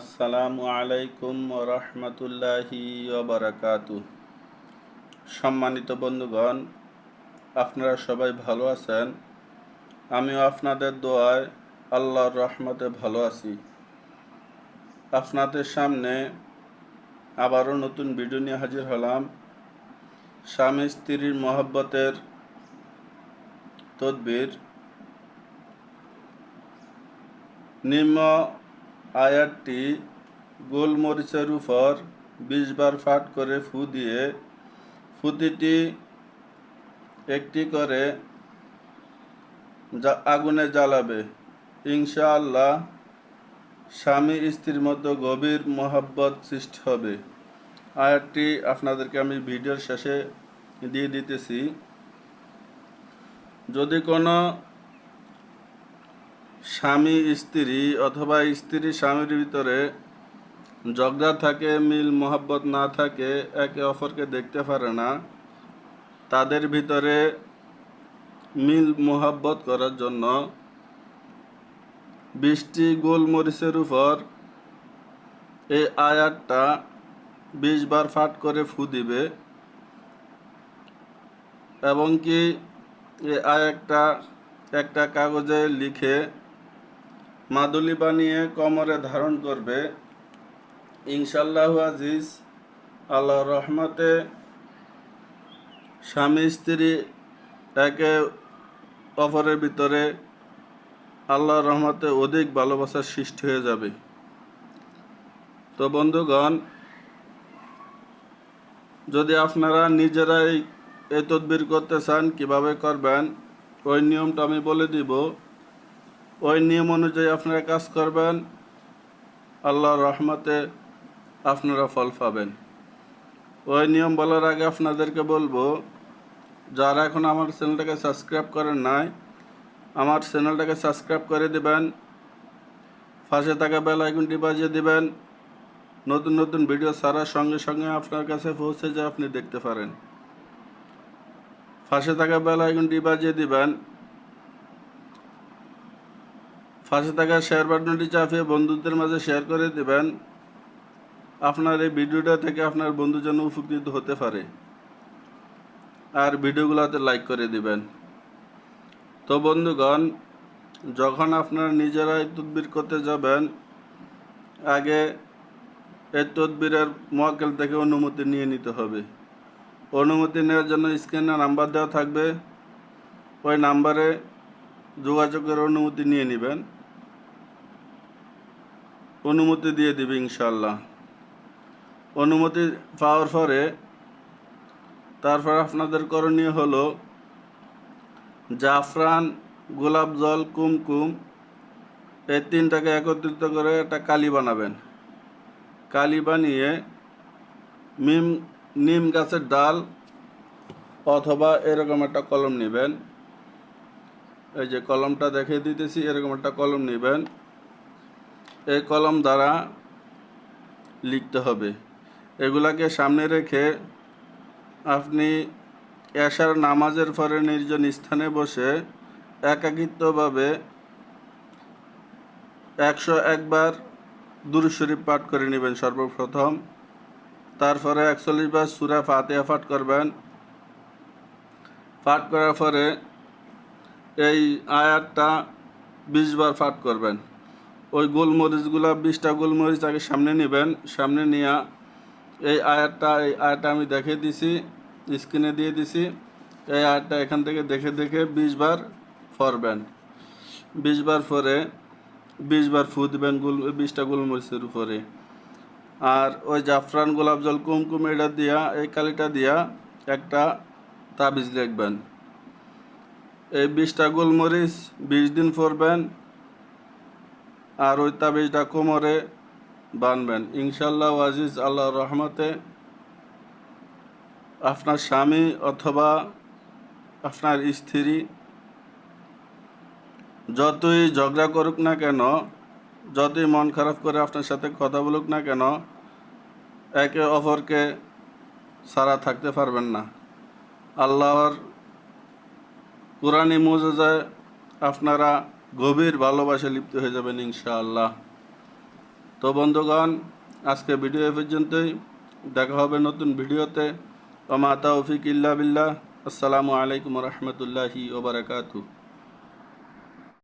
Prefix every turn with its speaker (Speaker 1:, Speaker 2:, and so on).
Speaker 1: আসসালামু আলাইকুম রহমতুল্লাহি সম্মানিত বন্ধুগণ, আপনারা সবাই ভালো আছেন? আমিও আপনাদের দোয়ায় আল্লাহর রহমতে ভালো আছি। আপনাদের সামনে আবারও নতুন ভিডিও নিয়ে হাজির হলাম। স্বামী স্ত্রীর মহব্বতের তদবির। নিম্ন আয়াতটি গোলমরিচের উপর বিশ বার ফাট করে ফু দিয়ে, ফুতিটি একটি করে আগুনে জ্বালাবে। ইনশাআল্লাহ স্বামী স্ত্রীর মধ্যে গভীর মহাব্বত সৃষ্টি হবে। আয়াতটি আপনাদেরকে আমি ভিডিওর শেষে দিয়ে দিতেছি। যদি কোনো স্বামী, স্ত্রী অথবা স্ত্রী স্বামীর ভিতরে ঝগড়া থাকে, মিল, মোহাব্বত না থাকে, একে অপরকে দেখতে পারে না। তাদের ভিতরে মিল, মোহাব্বত করার জন্য বৃষ্টি, গোলমরিচের উপর এই আয়াতটা বিশ বার ফাট করে ফু দিবে। এবং কি এই আয়াতটা একটা কাগজে লিখে মাদুলি বানিয়ে কোমরে ধারণ করবে। ইনশাল্লাহ আজিজ আল্লাহ রহমতে স্বামী, স্ত্রী একে অপরের ভিতরে আল্লাহ রহমতে অধিক ভালোবাসার সৃষ্টি হয়ে যাবে। তো বন্ধুগণ, যদি আপনারা নিজেরাই এ তদবির করতে চান, কীভাবে করবেন, ওই নিয়মটা আমি বলে দিব। ওই নিয়ম অনুযায়ী আপনারা কাজ করবেন, আল্লাহর রহমতে আপনারা ফল পাবেন। ওই নিয়ম বলার আগে আপনাদেরকে বলব, যারা এখন আমার চ্যানেলটাকে সাবস্ক্রাইব করেন নাই, আমার চ্যানেলটাকে সাবস্ক্রাইব করে দিবেন, পাশে থাকা বেল আইকনটি বাজিয়ে দিবেন, নতুন নতুন ভিডিও ছাড়ার সঙ্গে সঙ্গে আপনার কাছে পৌঁছে যায় আপনি দেখতে পারেন। পাশে থাকা বেল আইকনটি বাজিয়ে দিবেন পাশে থাকা শেয়ার বাটনটি চাপিয়ে বন্ধুদের মাঝে শেয়ার করে দেবেন। আপনার এই ভিডিওটা থেকে আপনার বন্ধু যেন উপকৃত হতে পারে। আর ভিডিওগুলোতে লাইক করে দিবেন। তো বন্ধুগণ, যখন আপনারা নিজেরাই তদবির করতে যাবেন, আগে এই তদবিরের মক্কেল থেকে অনুমতি নিয়ে নিতে হবে। অনুমতি নেওয়ার জন্য স্ক্রিনে নাম্বার দেওয়া থাকবে। ওই নাম্বারে যোগাযোগের অনুমতি নিয়ে নেবেন। অনুমতি দিয়ে দিবে ইনশাল্লাহ অনুমতি পাওয়ার পরে তারপর আপনাদের করণীয় হলো জাফরান, গোলাপ জল, কুমকুম এই তিনটাকে একত্রিত করে একটা কালি বানাবেন। কালি বানিয়ে মিম, নিম গাছের ডাল অথবা এরকম একটা কলম নেবেন। এই যে কলমটা দেখে দিতেছি, এরকম একটা কলম নেবেন। এই কলম দ্বারা লিখতে হবে। এগুলাকে সামনে রেখে আপনি এশার নামাজের পরে নির্জন স্থানে বসে একাকিত্বভাবে একশো একবার দুরু শরীফ পাঠ করে নেবেন সর্বপ্রথম। তারপরে একচল্লিশ বার সুরা ফাতেহা পাঠ করবেন। পাঠ করার পরে এই আয়াতটা বিশ বার পাঠ করবেন। ওই গোলমরিচগুলো, বিশটা গোলমরিচ আগে সামনে নেবেন। সামনে নিয়ে এই আয়ারটা, এই আয়াতটা আমি দেখে দিছি, স্ক্রিনে দিয়ে দিছি। এই আয়াতটা এখান থেকে দেখে দেখে বিশ বার ফরবেন। বিশ বার পরে বিশ বার ফু দিবেন গুল, বিশটা গোলমরিচের উপরে। আর ওই জাফরান গোলাপ জল কুমকুম এটা দিয়া, এই কালিটা দিয়া একটা তাবিজ লিখবেন। এই বিশটা গোলমরিচ বিশ দিন পরবেন আর ওই তাবিজটা কোমরে বানবেন। ইনশাল্লাহ আজিজ আল্লাহ রহমতে আপনার স্বামী অথবা আপনার স্ত্রী যতই ঝগড়া করুক না কেন, যতই মন খারাপ করে আপনার সাথে কথা বলুক না কেন, একে অপরকে সারা থাকতে পারবেন না। আল্লাহর কোরআনী মজায় আপনারা গভীর ভালোবাসা লিপ্ত হয়ে যাবেন ইনশাআল্লাহ। তো বন্ধুগণ, আজকে ভিডিও এ পর্যন্তই। দেখা হবে নতুন ভিডিওতে। ওমা তৌফিক ইল্লা বিল্লাহ। আসসালামু আলাইকুম রহমতুল্লাহি ওবরাকাতু